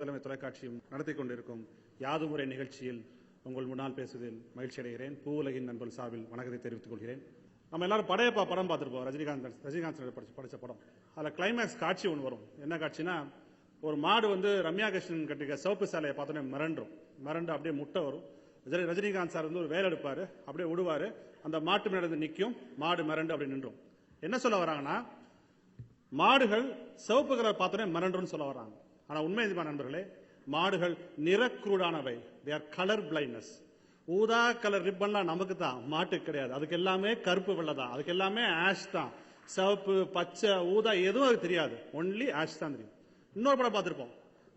தலைமை தொலைக்காட்சியும் நடத்தி கொண்டிருக்கும் யாதுமுறை நிகழ்ச்சியில் உங்கள் முன்னால் பேசுவதில் மகிழ்ச்சி அடைகிறேன். பூவுலகின் நண்பர்கள் சார்பில் வணக்கத்தை தெரிவித்துக் கொள்கிறேன். நம்ம எல்லாரும் படையப்பா படம் பார்த்துருப்போம். ரஜினிகாந்த் ரஜினிகாந்த் படிச்ச படிச்ச படம். அதில் கிளைமேக்ஸ் காட்சி ஒன்று வரும். என்ன காட்சினா ஒரு மாடு வந்து ரம்யா கிருஷ்ணன் கட்டிக்க சிவப்பு சாலையை பார்த்தோன்னே மிரண்டும் மிரண்டு அப்படியே முட்டை வரும். ரஜினிகாந்த் சார் வந்து ஒரு வேலை எடுப்பார். அப்படியே விடுவாரு. அந்த மாட்டு முன்னாடி நிற்கும் மாடு மிரண்டு அப்படி நின்றும். என்ன சொல்ல வராங்கன்னா மாடுகள் சிவப்பு கலர் பார்த்தோன்னே மிரண்டுன்னு சொல்ல வர்றாங்க ஆனால் உண்மை இதுமா நண்பர்களே மாடுகள் நிறக்குருடானவை. தே ஆர் கலர் பிளைண்ட்னஸ் ஊதா கலர் ரிப்பன்லாம் நமக்கு தான் மாட்டுக்கு கிடையாது. அதுக்கு எல்லாமே கருப்பு வெள்ளை தான். அதுக்கு எல்லாமே ஆஷ் தான். சிவப்பு பச்சை ஊதா எதுவும் அதுக்கு தெரியாது. ஒன்லி ஆஷ் தான் தெரியும். இன்னொரு படம் பார்த்துருப்போம்.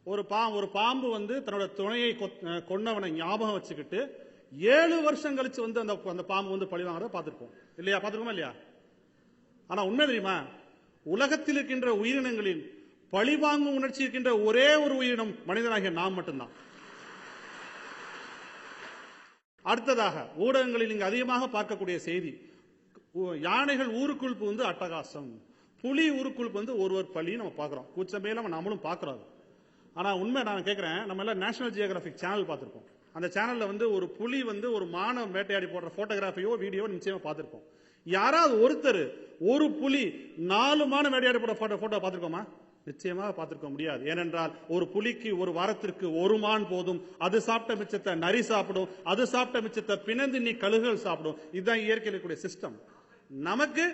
ஒரு பா ஒரு பாம்பு வந்து தன்னோட துணையை கொத்- கொன்னவனை ஞாபகம் வச்சுக்கிட்டு ஏழு வருஷம் கழிச்சு வந்து அந்த அந்த பாம்பு வந்து பழி வாங்குறத பார்த்துருப்போம். இல்லையா? பார்த்துருக்கோமா இல்லையா? ஆனால் உண்மை தெரியுமா? உலகத்தில் இருக்கின்ற உயிரினங்களின் பழிவாங்கும் உணர்ச்சி இருக்கின்ற ஒரே ஒரு உயிரினம் மனிதனாகிய நாம் மட்டும்தான். அடுத்ததாக ஊடகங்களில் நீங்கள் அதிகமாக பார்க்கக்கூடிய செய்தி யானைகள் ஊருக்குள் புகுந்து அட்டகாசம். புலி ஊருக்குள் வந்து ஒருவர் பள்ளியும் நம்ம பார்க்குறோம். கூச்சமே நம்ம நம்மளும் பார்க்குறோம் ஆனால் உண்மை நான் கேட்குறேன் நம்ம எல்லாம் நேஷனல் ஜியோகிராஃபிக் சேனல் பார்த்துருப்போம். அந்த சேனலில் வந்து ஒரு புலி வந்து ஒரு மாணவ வேட்டையாடி போடுற ஃபோட்டோகிராஃபியோ வீடியோ நிச்சயமாக பார்த்துருப்போம். யாராவது ஒருத்தர் ஒரு புலி நாலு மான வேட்டையாடி போடுற ஃபோட்டோ ஃபோட்டோ பார்த்துருக்கோமா? நிச்சயமாக பார்த்திருக்க முடியாது. ஏனென்றால் ஒரு புலிக்கு ஒரு வாரத்திற்கு ஒரு மான் போதும். அது சாப்பிட்ட மிச்சத்தை நரி சாப்பிடும். அது சாப்பிட்ட மிச்சத்தை பிணந்தின்னி கழுகுகள் சாப்பிடும். இதுதான் இயற்கையில் இருக்கக்கூடிய சிஸ்டம் நமக்கு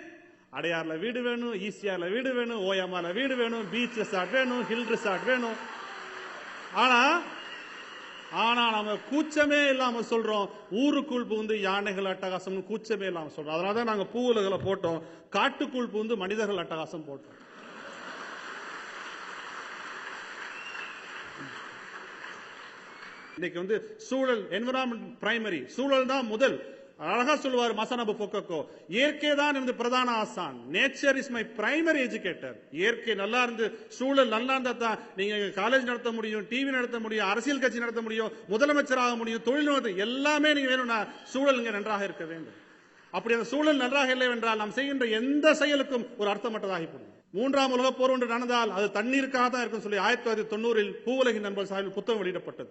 அடையாறுல வீடு வேணும் ஈசிஆர்ல வீடு வேணும் ஓயாமால வீடு வேணும் பீச் ரிசார்ட் வேணும் ஹில் ரிசார்ட் வேணும். ஆனா ஆனா நம்ம கூச்சமே இல்லாம சொல்றோம். ஊருக்குள் புகுந்து யானைகள் அட்டகாசம் கூச்சமே இல்லாம சொல்றோம். அதனாலதான் நாங்க பூவுலகளை போட்டோம். காட்டுக்குள் புகுந்து மனிதர்கள் அட்டகாசம் போட்டோம். இன்னைக்கு வந்து சூழல் என்விரான்மெண்ட் பிரைமரி சூழல் தான் முதல். அழகா சொல்லுவார் மசனபு பொக்கோ இயற்கை தான் எனது பிரதான ஆசான். Nature is my primary educator இயற்கை நல்லா இருந்து சூழல் நல்லா இருந்தா தான் நீங்க காலேஜ் நடத்த முடியும் டிவி நடத்த முடியும் அரசியல் கட்சி நடத்த முடியும் முதலமைச்சர் ஆக முடியும் தொழில்நுட்பம் எல்லாமே நீங்க வேணும்னா சூழல் இங்க நன்றாக இருக்க வேண்டும். அப்படி அந்த சூழல் நன்றாக இல்லை என்றால் நாம் செய்கின்ற எந்த செயலுக்கும் ஒரு அர்த்தமற்றதாகி போடும் மூன்றாம் உலகப் போர் ஒன்று நடந்தால் அது தண்ணீருக்காக தான் இருக்கும் சொல்லி ஆயிரத்தி தொள்ளாயிரத்தி தொண்ணூறில் பூவுலகின் நண்பர் சார்பில் புத்தகம் வெளியிடப்பட்டது.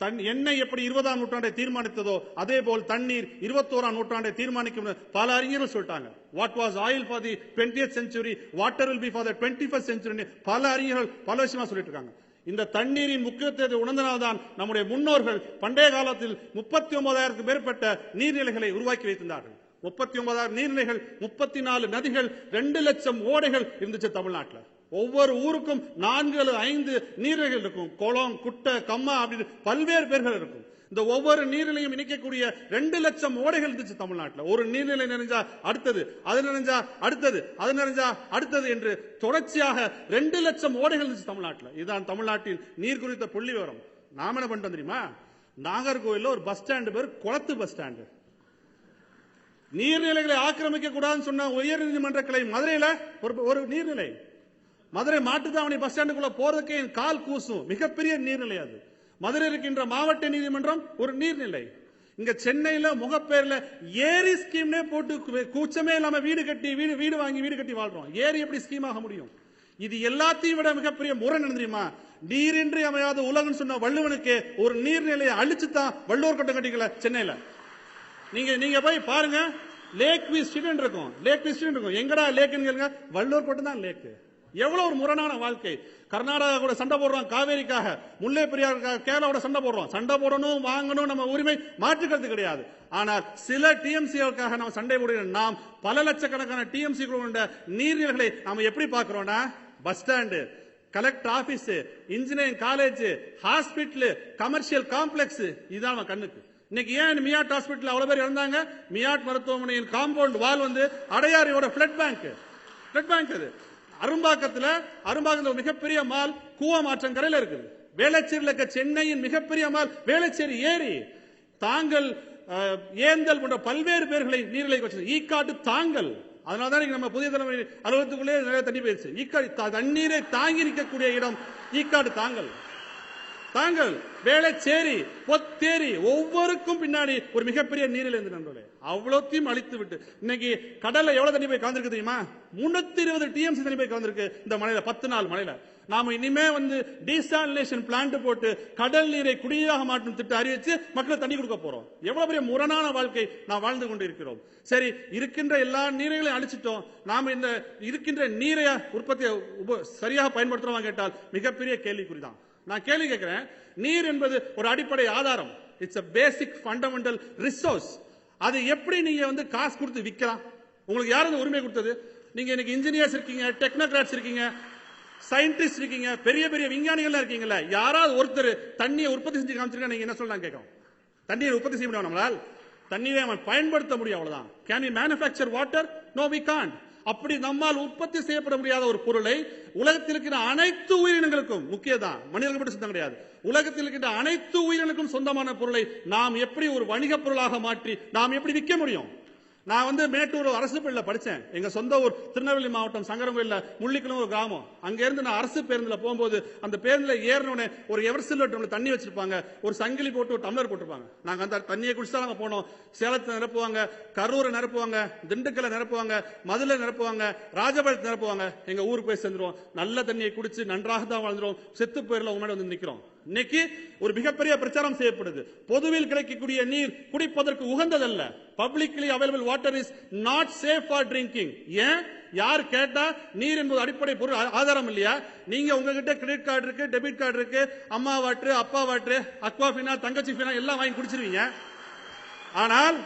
தன் எண்ணெய் எப்படி இருபதாம் நூற்றாண்டை தீர்மானித்ததோ அதே போல் தண்ணீர் இருபத்தோராம் நூற்றாண்டை தீர்மானிக்கும் பல அறிஞர்கள் சொல்லிட்டாங்க. What was oil for the twentieth century water will be for the twenty first century பல அறிஞர்கள் பல விஷயமா சொல்லிட்டு இருக்காங்க இந்த தண்ணீரின் முக்கியத்துவத்தை உணர்ந்தனால்தான் நம்முடைய முன்னோர்கள் பண்டைய காலத்தில் முப்பத்தி ஒன்பதாயிரத்துக்கு மேற்பட்ட நீர்நிலைகளை உருவாக்கி வைத்திருந்தார்கள். முப்பத்தி ஒன்பதாயிரம் நீர்நிலைகள் முப்பத்தி நாலு நதிகள் ரெண்டு லட்சம் ஓடைகள் இருந்துச்சு தமிழ்நாட்டில். ஒவ்வொரு ஊருக்கும் நான்கு ஐந்து நீர்நிலைகள் இருக்கும். குளம் குட்டை கம்மா அப்படின்னு பல்வேறு பேர்கள் இருக்கும். இந்த ஒவ்வொரு நீர்நிலையும் இணைக்கக்கூடிய ரெண்டு லட்சம் ஓடைகள் இருந்துச்சு தமிழ்நாட்டில். ஒரு நீர்நிலை நிறைஞ்சா அடுத்தது அது நிறைஞ்சா அடுத்தது அது நிறைஞ்சா அடுத்தது என்று தொடர்ச்சியாக ரெண்டு லட்சம் ஓடைகள் இருந்துச்சு தமிழ்நாட்டில். இதுதான் தமிழ்நாட்டின் நீர் குறித்த புள்ளி விவரம். நாம என்ன பண்ணிட்டோம் தெரியுமா? நாகர்கோவில் ஒரு பஸ் ஸ்டாண்டு பேர் குளத்து பஸ் ஸ்டாண்டு. நீர்நிலைகளை ஆக்கிரமிக்க கூடாதுன்னு சொன்ன உயர் நீதிமன்ற கிளை மதுரையில் ஒரு ஒரு நீர்நிலை. மதுரை மாட்டுத்தாவணி பஸ் ஸ்டாண்டுக்குள்ள போறதுக்கு என் கால் கூசும். மிகப்பெரிய நீர்நிலை அது. மதுரை இருக்கின்ற மாவட்ட நீதிமன்றம் ஒரு நீர்நிலை. இங்க சென்னையில முகப்பேர்ல ஏரி ஸ்கீம்னே போட்டு கூச்சமே இல்லாம வீடு கட்டி வீடு வீடு வாங்கி வீடு கட்டி வாழ்றோம். ஏரி எப்படி ஸ்கீம் ஆக முடியும்? இது எல்லாத்தையும் விட மிகப்பெரிய முறை தெரியுமா? நீரின்றி அமையாத உலகம் சொன்ன வள்ளுவனுக்கு ஒரு நீர்நிலையை அழிச்சு தான் வள்ளுவர் கட்டம் கட்டிக்கல சென்னையில. நீங்க நீங்க போய் பாருங்க. லேக் வி ஸ்டூடெண்ட் இருக்கும். லேக் வி ஸ்டூடெண்ட் இருக்கும். எங்கடா லேக்குன்னு கேளுங்க. வள்ளூர் கோட்டை தான் லேக்கு எவ்வளவு ஒரு முரணான வாழ்க்கை. கர்நாடகா கூட சண்டை போடுறோம் காவேரிக்காக. முல்லை பெரியாருக்காக கேரளாவோட சண்டை போடுறோம். சண்டை போடணும் வாங்கணும் நம்ம உரிமை மாற்றுக்கிறது கிடையாது. ஆனால் சில டிஎம்சிகளுக்காக நம்ம சண்டை போடுகிற நாம் பல லட்சக்கணக்கான டிஎம்சி நீர்நிலைகளை நாம் எப்படி பார்க்கிறோம்னா bus stand collector office engineering college hospital commercial complex இதுதான் நம்ம கண்ணுக்கு. இன்னைக்கு ஏன் மியாட் ஹாஸ்பிட்டல் அவ்வளவு பேர் இறந்தாங்க? மியாட் மருத்துவமனையின் காம்பவுண்ட் வால் வந்து அடையாறியோட பிளட் பேங்க் பிளட் பேங்க் அது. அரும்பாக்கத்துல அரும்பாக்கத்துல மிகப்பெரிய மால் கூவ மாற்றங்கரையில இருக்குது. வேளச்சேரியில் இருக்க சென்னையின் மிகப்பெரிய மால் வேளச்சேரி ஏரி. தாங்கள் ஏந்தல் போன்ற பல்வேறு பேர்களை நீர்நிலை வச்சது ஈக்காட்டு தாங்கல். அதனால தான் நம்ம புதிய தலைமை அலுவலகத்துக்குள்ளே நிறைய தண்ணி போயிடுச்சு ஈக்காடு த- தண்ணீரை தாங்கி நிற்கக்கூடிய இடம் ஈக்காடு தாங்கல். தாங்கள் வேளச்சேரி பொத்தேரி ஒவ்வொருக்கும் பின்னாடி ஒரு மிகப்பெரிய நீரில் இருந்து நண்பர்களே அவ்வளோத்தையும் அழித்து விட்டு இன்னைக்கு கடல்ல எவ்வளவு தண்ணி போய் கலந்துருக்கு தெரியுமா? முன்னூத்தி இருபது டிஎம்சி தண்ணி போய் கலந்துருக்கு இந்த மலையில பத்து நாள் மலையில. நாம இனிமே வந்து டீசாலினேஷன் பிளான்ட் போட்டு கடல் நீரை குடியாக மாற்றும் திட்டம் அறிவிச்சு மக்களை தண்ணி கொடுக்க போறோம். எவ்வளவு பெரிய முரணான வாழ்க்கை நாம் வாழ்ந்து கொண்டு இருக்கிறோம் சரி இருக்கின்ற எல்லா நீரைகளையும் அழிச்சிட்டோம். நாம இந்த இருக்கின்ற நீரை உற்பத்தியை உப- சரியாக பயன்படுத்துறோமா கேட்டால் மிகப்பெரிய கேள்விக்குறிதான். நான் கேள்வி கேட்கிறேன். நீர் என்பது ஒரு அடிப்படை ஆதாரம். It's a basic fundamental resource அது எப்படி நீங்க வந்து காசு கொடுத்து விற்கலாம் உங்களுக்கு யார் அந்த உரிமை கொடுத்தது? நீங்க இன்னைக்கு இன்ஜினியர்ஸ் இருக்கீங்க டெக்னோகிராட்ஸ் இருக்கீங்க சயின்டிஸ்ட் இருக்கீங்க பெரிய பெரிய விஞ்ஞானிகள்லாம் இருக்கீங்கல்ல. யாராவது ஒருத்தர் தண்ணியை உற்பத்தி செஞ்சு காமிச்சிருக்கா நீங்க என்ன சொல்லலாம் கேட்கும் தண்ணீரை உற்பத்தி செய்ய முடியும் நம்மளால்? தண்ணீரை அவன் பயன்படுத்த முடியும் அவ்வளவுதான். Can we manufacture water no we can அப்படி நம்மால் உற்பத்தி செய்யப்பட முடியாத ஒரு பொருளை உலகத்தில் இருக்கிற அனைத்து உயிரினங்களுக்கும் முக்கியதான் மனிதர்கள் மட்டும் சொந்தம் கிடையாது. உலகத்தில் இருக்கின்ற அனைத்து உயிரினங்களுக்கும் சொந்தமான பொருளை நாம் எப்படி ஒரு வணிக பொருளாக மாற்றி நாம் எப்படி விற்க முடியும்? நான் வந்து மேட்டூர் அரசு பள்ளியில் படித்தேன் எங்கள் சொந்த ஊர் திருநெல்வேலி மாவட்டம் சங்கரங்கோயிலில் முள்ளிக்குளம் ஒரு கிராமம். அங்கேருந்து நான் அரசு பேருந்தில் போகும்போது அந்த பேருந்தில் ஏறினோடனே ஒரு எவர்சில் டம்ளர் தண்ணி வச்சிருப்பாங்க. ஒரு சங்கிலி போட்டு ஒரு டம்ளர் போட்டிருப்பாங்க. நாங்கள் அந்த தண்ணியை குடிச்சு தான் நாங்கள் போனோம். சேலத்தை நிரப்புவாங்க கரூரை நிரப்புவாங்க திண்டுக்கலை நிரப்புவாங்க மதுரை நிரப்புவாங்க ராஜபாளையத்தை நிரப்புவாங்க. எங்கள் ஊருக்கு போய் சேர்ந்துருவோம். நல்ல தண்ணியை குடிச்சு நன்றாக தான் வாழ்ந்துரும் செத்து பேரில் உங்க முன்னாடி வந்து நிற்கிறோம் இன்னைக்கு ஒரு மிகப்பெரிய பிரச்சாரம் செய்யப்படுது. பொதுவில் கிடைக்கக்கூடிய நீர் குடிப்பதற்கு உகந்ததல்ல. Publicly available water is not safe for drinking ஏன்? யார் கேட்டா நீர் என்பது அடிப்படை பொருள் ஆதாரம் இல்லையா? நீங்க உங்ககிட்ட கிரெடிட் கார்டு இருக்கு டெபிட் கார்டு இருக்கு அம்மா வாட்டு அப்பா வாட்டு அக்வா தங்கச்சி ஃபினா எல்லாம் வாங்கி குடிச்சிருவீங்க. ஆனால்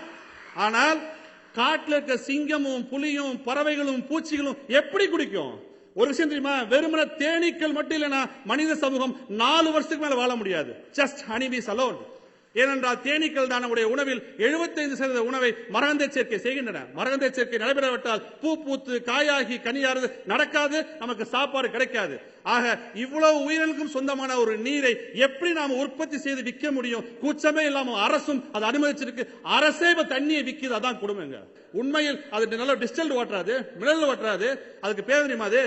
ஆனால் காட்டில் இருக்க சிங்கமும் புலியும் பறவைகளும் பூச்சிகளும் எப்படி குடிக்கும்? ஒரு விஷயம் தெரியுமா? வெறுமன தேனீக்கள் மட்டும் இல்லைன்னா மனித சமூகம் நாலு வருஷத்துக்கு மேல வாழ முடியாது. ஜஸ்ட் ஹனிபீஸ் அலோன் ஏனென்றால் தேனீக்கள் தான் நம்முடைய உணவில் 75% சதவீத உணவை மரகந்த சேர்க்கை செய்கின்றன. மரகந்த சேர்க்கை நடைபெறவிட்டால் பூ பூத்து காயாகி கனியாறு நடக்காது நமக்கு சாப்பாடு கிடைக்காது. ஆக இவ்வளவு உயிரினுக்கும் சொந்தமான ஒரு நீரை எப்படி நாம் உற்பத்தி செய்து விற்க முடியும்? கூச்சமே இல்லாம அரசும் அதை அனுமதிச்சிருக்கு. அரசே இப்ப தண்ணியை விற்கிது அதான் கொடுமைங்க. உண்மையில் அது நல்ல டிஸ்டல்டு வாட்டர் அது மினரல் வாட்டர் அது. அதுக்கு பேர் தெரியுமா அது?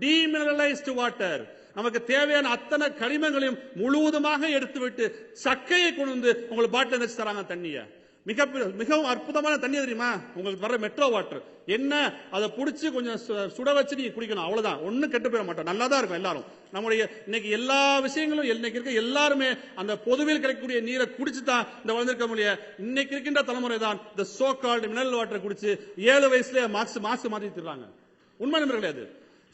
டீமினரலைஸ்டு வாட்டர் நமக்கு தேவையான அத்தனை கனிமங்களையும் முழுவதுமாக எடுத்துவிட்டு சக்கையை கொண்டு வந்து உங்களுக்கு பாட்டில் வச்சு தராங்க தண்ணிய. மிக மிகவும் அற்புதமான தண்ணி தெரியுமா? உங்களுக்கு வர மெட்ரோ வாட்டர் என்ன? அதை புடிச்சு கொஞ்சம் சு- சுட வச்சு நீங்க குடிக்கணும். அவ்வளவுதான். ஒண்ணும் கெட்டு போயிட மாட்டோம். நல்லா தான் இருக்கும் எல்லாரும். நம்முடைய இன்னைக்கு எல்லா விஷயங்களும் இன்னைக்கு இருக்க எல்லாருமே அந்த பொதுவில் கிடைக்கக்கூடிய நீரை குடிச்சு தான் இந்த வளர்ந்திருக்க முடியும் இன்னைக்கு இருக்கின்ற தலைமுறை தான் இந்த சோ கால்டு மினரல் வாட்டர் குடிச்சு ஏழு வயசுல மாசு மாசு மாத்தி தருவாங்க உண்மை நம்பர் கிடையாது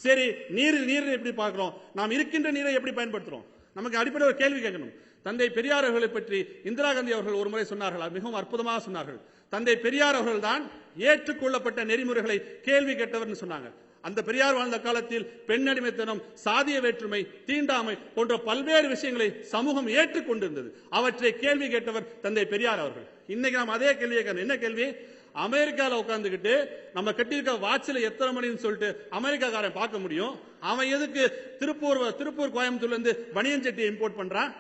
சரி நீர் நீர் எப்படி பார்க்கிறோம்? நாம் இருக்கின்ற நீரை எப்படி பயன்படுத்துறோம்? நமக்கு அடிப்படை ஒரு கேள்வி கேட்கணும். தந்தை பெரியார் அவர்களை பற்றி இந்திரா காந்தி அவர்கள் ஒரு முறை சொன்னார்கள் மிகவும் அற்புதமாக சொன்னார்கள். தந்தை பெரியார் அவர்கள் தான் ஏற்றுக்கொள்ளப்பட்ட நெறிமுறைகளை கேள்வி கேட்டவர்னு சொன்னாங்க. அந்த பெரியார் வாழ்ந்த காலத்தில் பெண்ணடிமைத்தனம் சாதிய வேற்றுமை தீண்டாமை போன்ற பல்வேறு விஷயங்களை சமூகம் ஏற்றுக்கொண்டிருந்தது. அவற்றை கேள்வி கேட்டவர் தந்தை பெரியார் அவர்கள். இன்னைக்கு நாம் அதே கேள்வியை என்ன கேள்வி? அமெரிக்கால உட்காந்துக்கிட்டு நம்ம கட்டியிருக்க வாட்சில் எத்தனை மணின்னு சொல்லிட்டு அமெரிக்காக்காரன் பார்க்க முடியும். அவன் எதுக்கு திருப்பூர் திருப்பூர் கோயம்புத்தூர்ல இருந்து பனியன் சட்டியை இம்போர்ட் பண்றான்?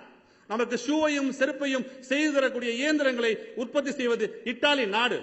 நமக்கு ஷூவையும் செருப்பையும் செய்து தரக்கூடிய இயந்திரங்களை உற்பத்தி செய்வது இத்தாலி நாடு.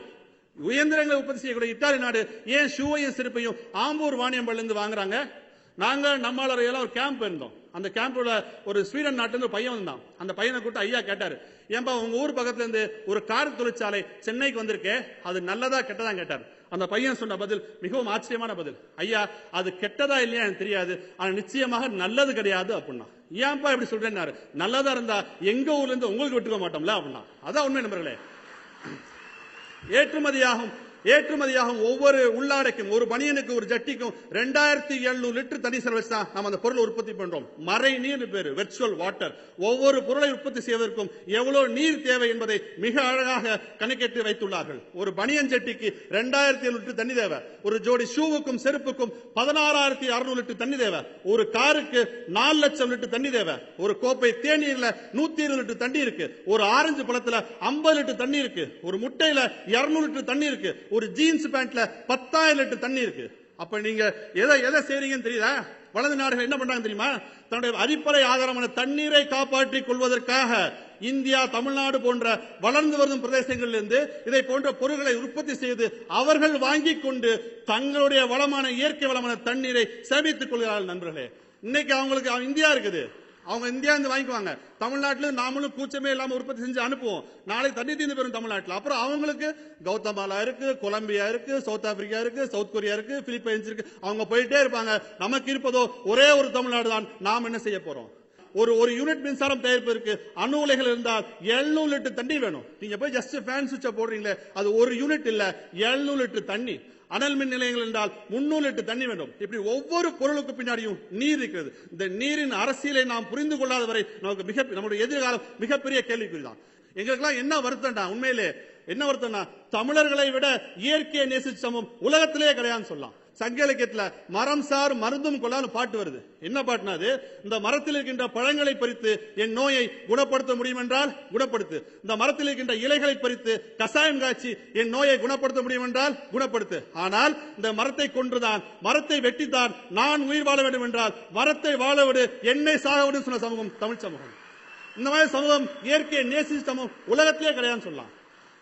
இயந்திரங்களை உற்பத்தி செய்யக்கூடிய இத்தாலி நாடு. ஏன் ஷூவையும் செருப்பையும் ஆம்பூர் வாணியம்பள்ளில இருந்து வாங்குறாங்க? நாங்க நம்மளால ஒரு கேம்ப் இருந்தோம். அந்த கேம்ப்ல ஒரு ஸ்வீடன் நாட்டுல இருந்து ஒரு பையன் வந்தான். அந்த பையனை கூப்பிட்டு ஐயா கேட்டாரு ஏன்பா உங்க ஊர் பக்கத்துல இருந்து ஒரு கார் தொழிற்சாலை சென்னைக்கு வந்திருக்கே அது நல்லதா கெட்டதா கேட்டார். அந்த பையன் சொன்ன பதில் மிகவும் ஆச்சரியமான பதில். ஐயா அது கெட்டதா இல்லையா எனக்கு தெரியாது ஆனா நிச்சயமாக நல்லது கிடையாது அப்படின்னா. ஏன்பா இப்படி சொல்றேன்னாரு. நல்லதா இருந்தா எங்க ஊர்ல இருந்து உங்களுக்கு விட்டுக்க மாட்டோம்ல அப்படின்னா. அதான் உண்மை நண்பர்களே. ஏற்றுமதியாகும் ஏற்றுமதியாகும் ஒவ்வொரு உள்ளாடைக்கும் ஒரு பனியனுக்கு ஒரு ஜட்டிக்கும் ரெண்டாயிரத்தி எழுநூறு லிட்டர் தண்ணி சர்வீஸ் தான் நம்ம அந்த பொருள் உற்பத்தி பண்றோம். மறை நீர் பேரு வெர்ச்சுவல் வாட்டர். ஒவ்வொரு பொருளை உற்பத்தி செய்வதற்கும் எவ்வளவு நீர் தேவை என்பதை மிக அழகாக கணக்கிட்டு வைத்துள்ளார்கள். ஒரு பனியன் ஜட்டிக்கு ரெண்டாயிரத்தி எழுநூறு லிட்டர் தண்ணி தேவை. ஒரு ஜோடி ஷூவுக்கும் செருப்புக்கும் பதினாறாயிரத்தி அறுநூறு லிட்டர் தண்ணி தேவை. ஒரு காருக்கு நாலு லட்சம் லிட்டர் தண்ணி தேவை. ஒரு கோப்பை தேநீர்ல நூத்தி இருபது லிட்டர் தண்ணி இருக்கு. ஒரு ஆரஞ்சு பழத்துல ஐம்பது லிட்டர் தண்ணி இருக்கு. ஒரு முட்டையில இருநூறு லிட்டர் தண்ணி இருக்கு. ஒரு ஜீன்ஸ் பேண்ட்ல பத்தாயிரம் லிட்டர் தண்ணி இருக்கு. அப்ப நீங்க எதை எதை செய்றீங்கன்னு தெரியுதா? வலது நாடுகள் என்ன பண்றாங்க தெரியுமா? தன்னுடைய அடிப்படை ஆதாரமான தண்ணீரை காப்பாற்றிக் கொள்வதற்காக இந்தியா தமிழ்நாடு போன்ற வளர்ந்து வரும் பிரதேசங்களிலிருந்து இதை போன்ற பொருட்களை உற்பத்தி செய்து அவர்கள் வாங்கிக் கொண்டு தங்களுடைய வளமான இயற்கை வளமான தண்ணீரை சேமித்துக் கொள்கிறார்கள் நண்பர்களே. இன்னைக்கு அவங்களுக்கு இந்தியா இருக்குது. அவங்க இந்தியா இருந்து வாங்கிக்குவாங்க. தமிழ்நாட்டில் நாமளும் கூச்சமே இல்லாமல் உற்பத்தி செஞ்சு அனுப்புவோம். நாளைக்கு தண்ணி தீர்ந்து பெறும் தமிழ்நாட்டில். அப்புறம் அவங்களுக்கு கௌதமாலா இருக்கு கொலம்பியா இருக்கு சவுத் ஆப்பிரிக்கா இருக்கு சவுத் கொரியா இருக்கு பிலிப்பைன்ஸ் இருக்கு. அவங்க போயிட்டே இருப்பாங்க. நமக்கு இருப்பதோ ஒரே ஒரு தமிழ்நாடு தான் நாம் என்ன செய்ய போறோம்? ஒரு ஒரு யூனிட் மின்சாரம் தயாரிப்பதற்கு அணு உலைகள் இருந்தால் 700 லிட்டர் தண்ணி வேணும். நீங்க போய் ஜஸ்ட் ஃபேன் சுவிட்ச போடுறீங்களே அது ஒரு யூனிட் இல்ல 700 லிட்டர் தண்ணி. அனல் மின் நிலையங்கள் என்றால் 300 லிட்டர் தண்ணி வேண்டும் இப்படி ஒவ்வொரு பொருளுக்கு பின்னாடியும் நீர் இருக்கிறது. இந்த நீரின் அரசியலை நாம் புரிந்து கொள்ளாத வரை நமக்கு மிக நம்முடைய எதிர்காலம் மிகப்பெரிய கேள்விக்குறிதான். எங்களுக்கெல்லாம் என்ன வருத்தம்டா உண்மையிலே? என்ன வருத்தம்னா தமிழர்களை விட இயற்கையை நேசிச்சமும் உலகத்திலேயே கிடையாதுன்னு சொல்லலாம். சங்க இலக்கியத்துல மரம் சார் மருந்தும் கொள்ளான்னு பாட்டு வருது. என்ன பாட்டுனா அது? இந்த மரத்தில் இருக்கின்ற பழங்களை பறித்து என் நோயை குணப்படுத்த முடியும் என்றால் குணப்படுத்து. இந்த மரத்தில் இருக்கின்ற இலைகளை பறித்து கசாயம் காய்ச்சி என் நோயை குணப்படுத்த முடியும் என்றால் குணப்படுத்து. ஆனால் இந்த மரத்தை கொன்றுதான் மரத்தை வெட்டித்தான் நான் உயிர் வாழ வேண்டும் என்றால் மரத்தை வாழ விடு என்னை சாக விடு சொன்ன சமூகம் தமிழ் சமூகம். இந்த மாதிரி சமூகம் இயற்கையை நேசி சமூகம் உலகத்திலே கிடையாதுன்னு சொல்லலாம்.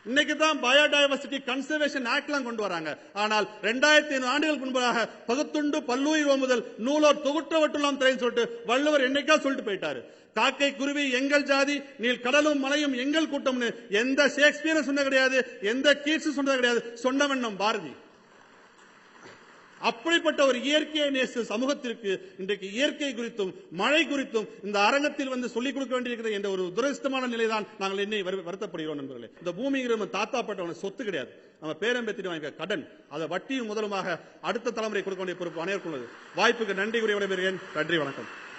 இன்னைக்கு தான் பயோடைவர்சிட்டி கன்சர்வேஷன் ஆக்ட்லாம் கொண்டு வராங்க. ஆனால் ரெண்டாயிரத்தி ஐநூறு ஆண்டுகளுக்கு முன்பதாக பகுத்துண்டு பல்லுயிர் முதல் நூலோர் தொகுற்றவட்டுலாம் திரைன்னு சொல்லிட்டு வள்ளுவர் என்னைக்கா சொல்லிட்டு போயிட்டாரு. காக்கை குருவி எங்கள் ஜாதி நீல் கடலும் மலையும் எங்கள் கூட்டம்னு எந்த ஷேக்ஸ்பியரும் சொன்னது கிடையாது எந்த கீட்ஸும் சொன்னது கிடையாது. சொன்னவன் நம் பாரதி. அப்படிப்பட்ட ஒரு இயற்கையை நேச சமூகத்திற்கு இன்றைக்கு இயற்கை குறித்தும் மழை குறித்தும் இந்த அரங்கத்தில் வந்து சொல்லிக் கொடுக்க வேண்டியிருக்கிறது என்ற ஒரு துரதிருஷ்டமான நிலைதான் நாங்கள் என்னை வரு- வருத்தப்படுகிறோம் நண்பர்களே. இந்த பூமிங்கிற நம்ம தாத்தா பட்டவன சொத்து கிடையாது. நம்ம பேரம்பெத்திட்டு வாங்க கடன். அதை வட்டியும் முதலுமாக அடுத்த தலைமுறை கொடுக்க வேண்டிய பொறுப்பு அனைவருக்கும் வாய்ப்புக்கு நன்றி கூறிய விடைபெறுகிறேன். நன்றி வணக்கம்.